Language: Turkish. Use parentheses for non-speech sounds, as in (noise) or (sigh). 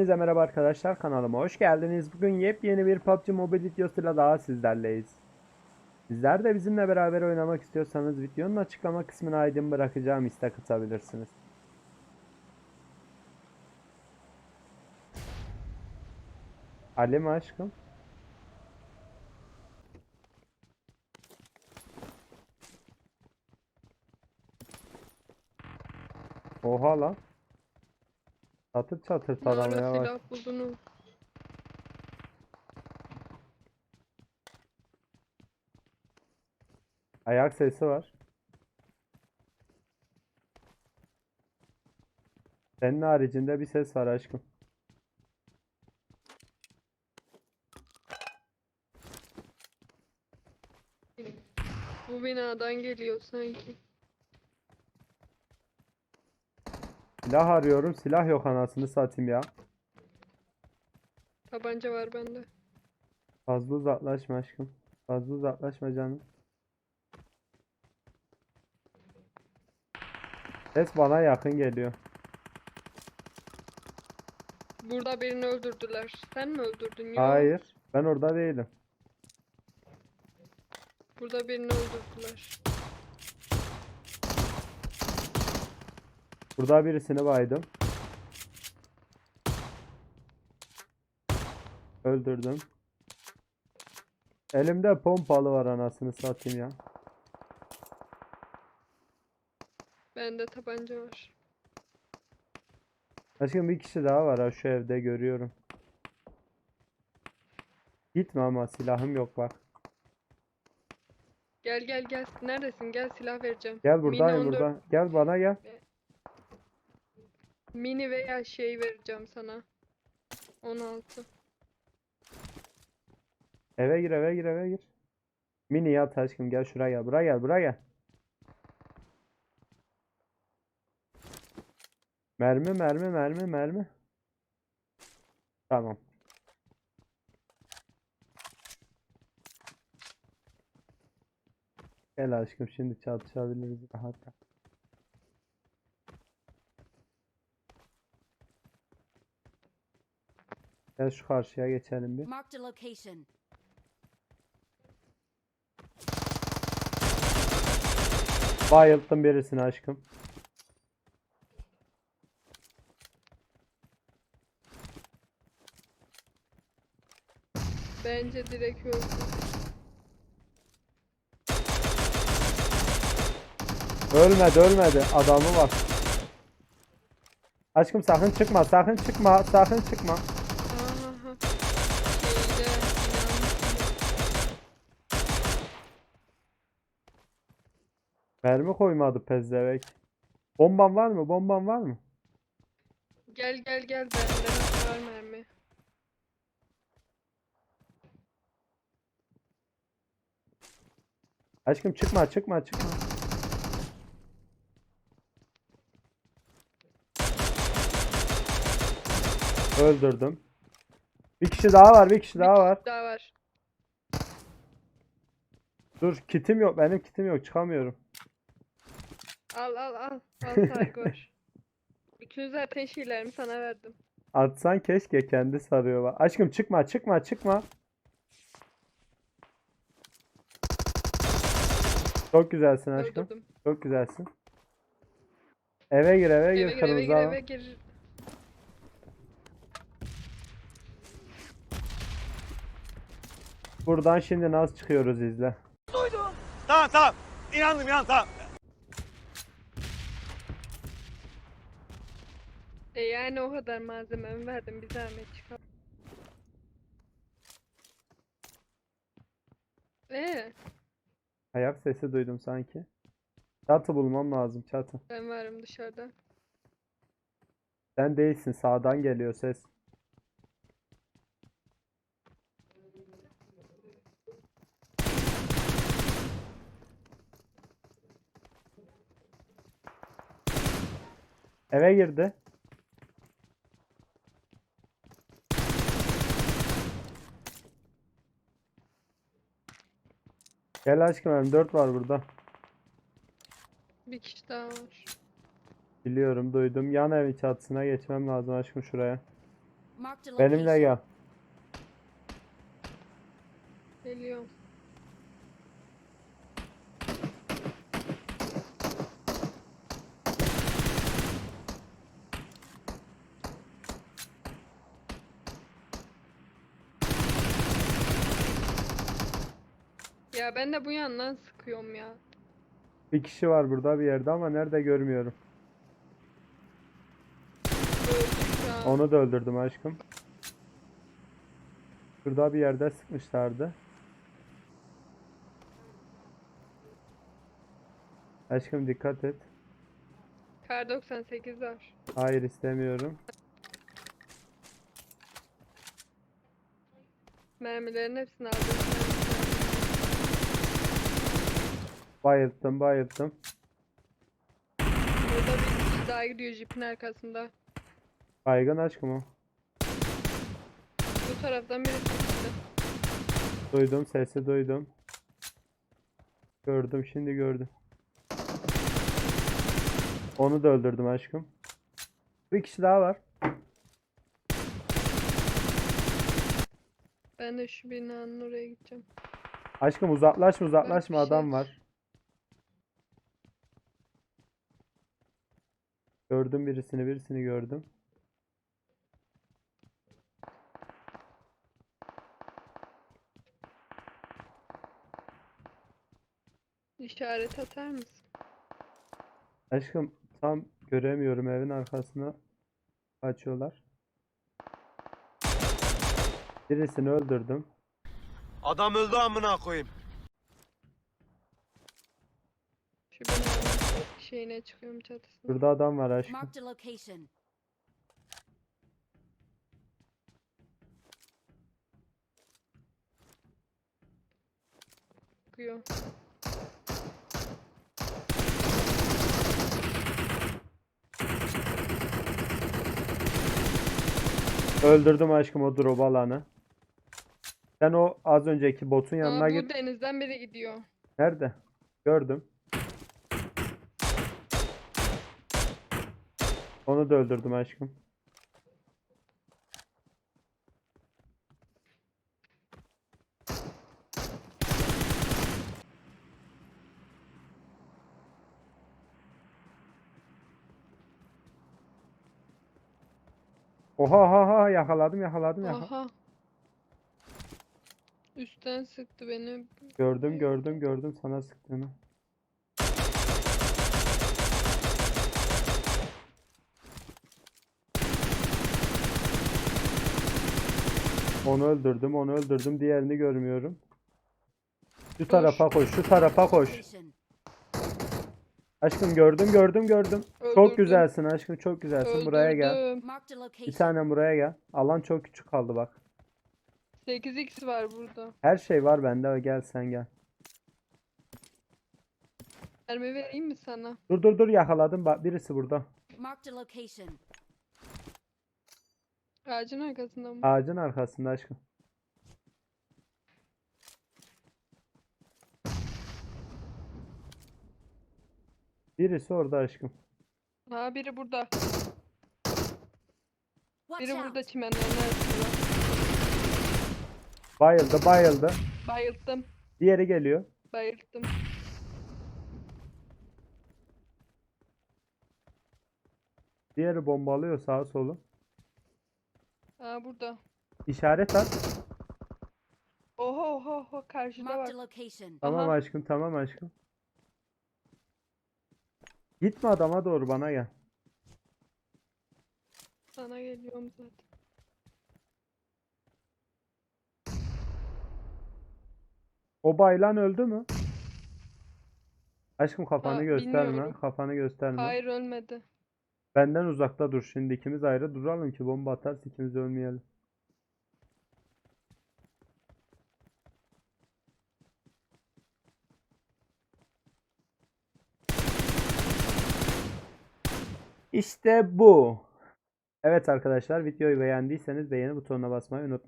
Hepinize merhaba arkadaşlar kanalıma hoş geldiniz. Bugün yepyeni bir PUBG Mobile videosuyla daha sizlerleyiz. Sizler de bizimle beraber oynamak istiyorsanız videonun açıklama kısmına aydın bırakacağım istek atabilirsiniz. Ali mi aşkım? Oha lan. Çatır çatır taramaya Mağara bak. silah buldunuz. Ayak sesi var. Senin haricinde bir ses var aşkım. Bu binadan geliyor sanki. Silah arıyorum. Silah yok anasını satayım ya. Tabanca var bende. Fazla uzaklaşma aşkım. Fazla uzaklaşma canım. Ses bana yakın geliyor. Burada birini öldürdüler. Sen mi öldürdün? Yok. Hayır. Ben orada değilim. Burada birini öldürdüler. Burada birisini baydım. Öldürdüm. Elimde pompalı var anasını satayım ya. Bende tabanca var. Aşkım bir kişi daha var ha şu evde görüyorum. Gitme ama silahım yok bak. Gel gel gel. Neredesin? Gel silah vereceğim. Gel Mini buradayım 14 burada. Gel bana gel. Mini veya şey vereceğim sana. 16. Eve gir eve gir eve gir. Mini yat aşkım gel şuraya gel. Buraya gel buraya gel. Mermi mermi mermi mermi. Tamam. Gel aşkım şimdi çatışabiliriz rahatla. Gel şu karşıya geçelim bir. Marked a location. Bayılttım birisini aşkım. Bence direkt öldü. Ölmedi ölmedi adamı var. Aşkım sakın çıkma sakın çıkma sakın çıkma. Aha. Şeyde binanın içinde. Mermi koymadı pezdevek. Bomban var mı? Bomban var mı? Gel gel gel bende var mermi. Aşkım çıkma çıkma çıkma. Öldürdüm. Bir kişi daha var, bir kişi daha var. Daha var. Dur, kitim yok. Benim kitim yok. Çıkamıyorum. Al al al. Al Saygor. Bütün (laughs) zaten şeylerimi sana verdim. Atsan keşke kendi sarıyor. bak. Aşkım çıkma, çıkma, çıkma. Çok güzelsin aşkım. Öldürdüm. Çok güzelsin. Eve gir, eve gir Eve gir eve kırmızı gir eve gir. Buradan şimdi nasıl çıkıyoruz izle. Tamam tamam. İnandım inan tamam. E yani o kadar malzememi verdim bir zahmet çıkar. Ee, Ayak sesi duydum sanki. Çatı bulmam lazım çatı. ben varım dışarıda. Sen değilsin sağdan geliyor ses. Eve girdi. Gel aşkım M4 var burada. Bir kişi daha var. Biliyorum duydum. Yan evin çatısına geçmem lazım aşkım şuraya. Benimle gel. Geliyorum. Ya ben de bu yandan sıkıyorum ya. Bir kişi var burada bir yerde ama nerede görmüyorum. Öldüm. Onu da öldürdüm aşkım. Şurada bir yerde sıkmışlardı. Aşkım dikkat et. Kar 98 var. Hayır istemiyorum. Mermilerin hepsini aldım. Bayılttım bayılttım. Burada bir kişi daha gidiyor jipin arkasında. Baygın aşkım o. Bu taraftan biri çıktı. Duydum sesi duydum. Gördüm şimdi gördüm. Onu da öldürdüm aşkım. Bir kişi daha var. Ben de şu binanın oraya gideceğim. Aşkım uzaklaşma uzaklaşma bir adam şey- var. Gördüm birisini birisini gördüm. İşaret atar mısın? Aşkım tam göremiyorum evin arkasına açıyorlar. Birisini öldürdüm. Adam öldü amına koyayım. Şu binanın şeyine çıkıyorum çatısına. Burada adam var aşkım. Marked a location. Çıkıyor. Öldürdüm aşkım o drop alanı. Sen o az önceki botun Aa, yanına bu git. denizden biri gidiyor. Nerede? Gördüm. Onu da öldürdüm aşkım. Oha oha oha yakaladım yakaladım yakaladım. Aha. Üstten sıktı beni. Gördüm gördüm gördüm sana sıktığını. Onu öldürdüm, onu öldürdüm. Diğerini görmüyorum. Şu tarafa koş, şu tarafa koş. Aşkım gördüm, gördüm, gördüm. Çok Öldürdüm. güzelsin aşkım, çok güzelsin. Buraya gel. Öldürdüm. Marked a Bir location. tane buraya gel. Alan çok küçük kaldı bak. 8x var burada. Her şey var bende. Gel sen gel. Mermi vereyim mi sana? Dur dur dur yakaladım. Bak birisi burada. Marked a location. Ağacın arkasında mı? Ağacın arkasında aşkım. Birisi orada aşkım. Ha biri burada. Biri burada çimenlerin arasında. Bayıldı, bayıldı. Bayılttım. Diğeri geliyor. Bayılttım. Diğeri bombalıyor sağa solu. Ha burada. İşaret at. Oha oha oha karşıda Marked a bak. location. Tamam Aha. aşkım, tamam aşkım. Gitme adama doğru bana gel. Sana geliyorum zaten. O baylan öldü mü? Aşkım kafanı Ha, gösterme. bilmiyorum. Kafanı gösterme. Hayır ölmedi. Benden uzakta dur. Şimdi ikimiz ayrı duralım ki bomba atarsa ikimiz ölmeyelim. İşte bu. Evet arkadaşlar videoyu beğendiyseniz beğeni butonuna basmayı unutmayın.